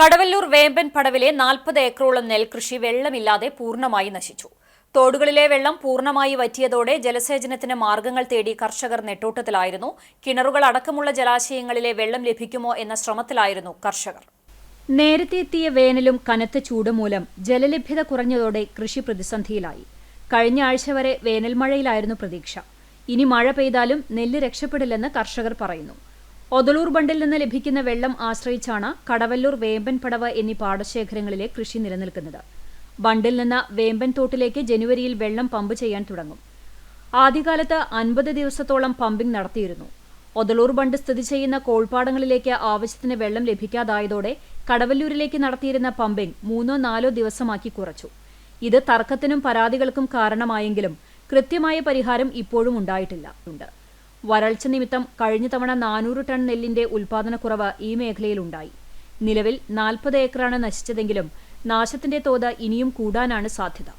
കടവല്ലൂർ വേമ്പൻ പടവിലെ നാൽപ്പത് ഏക്കറോളം നെൽകൃഷി വെള്ളമില്ലാതെ പൂർണമായി നശിച്ചു. തോടുകളിലെ വെള്ളം പൂർണമായി വറ്റിയതോടെ ജലസേചനത്തിന് മാർഗങ്ങൾ തേടി കർഷകർ നെട്ടോട്ടത്തിലായിരുന്നു. കിണറുകൾ അടക്കമുള്ള ജലാശയങ്ങളിലെ വെള്ളം ലഭിക്കുമോ എന്ന ശ്രമത്തിലായിരുന്നു കർഷകർ. നേരത്തെ എത്തിയ വേനലും കനത്ത ചൂട് മൂലം ജലലഭ്യത കുറഞ്ഞതോടെ കൃഷി പ്രതിസന്ധിയിലായി. കഴിഞ്ഞ ആഴ്ച വരെ വേനൽമഴയിലായിരുന്നു പ്രതീക്ഷ. ഇനി മഴ പെയ്താലും നെല്ല് രക്ഷപ്പെടില്ലെന്ന് കർഷകർ പറയുന്നു. ഒതളൂർ ബണ്ടിൽ നിന്ന് ലഭിക്കുന്ന വെള്ളം ആശ്രയിച്ചാണ് കടവല്ലൂർ വേമ്പൻ പടവ് എന്നീ പാടശേഖരങ്ങളിലെ കൃഷി നിലനിൽക്കുന്നത്. ബണ്ടിൽ നിന്ന് വേമ്പൻ തോട്ടിലേക്ക് ജനുവരിയിൽ വെള്ളം പമ്പ് ചെയ്യാൻ തുടങ്ങും. ആദ്യകാലത്ത് അൻപത് ദിവസത്തോളം പമ്പിംഗ് നടത്തിയിരുന്നു. ഒതളൂർ ബണ്ട് സ്ഥിതി ചെയ്യുന്ന കോൾപ്പാടങ്ങളിലേക്ക് ആവശ്യത്തിന് വെള്ളം ലഭിക്കാതായതോടെ കടവല്ലൂരിലേക്ക് നടത്തിയിരുന്ന പമ്പിംഗ് മൂന്നോ നാലോ ദിവസമാക്കി കുറച്ചു. ഇത് തർക്കത്തിനും പരാതികൾക്കും കാരണമായെങ്കിലും കൃത്യമായ പരിഹാരം ഇപ്പോഴും ഉണ്ടായിട്ടില്ല. ഉണ്ട് വരൾച്ച നിമിത്തം കഴിഞ്ഞ തവണ നാനൂറ് ടൺ നെല്ലിന്റെ ഉൽപാദനക്കുറവ് ഈ മേഖലയിലുണ്ടായി. നിലവിൽ നാൽപ്പത് ഏക്കറാണ് നശിച്ചതെങ്കിലും നാശത്തിന്റെ തോത് ഇനിയും കൂടാനാണ് സാധ്യത.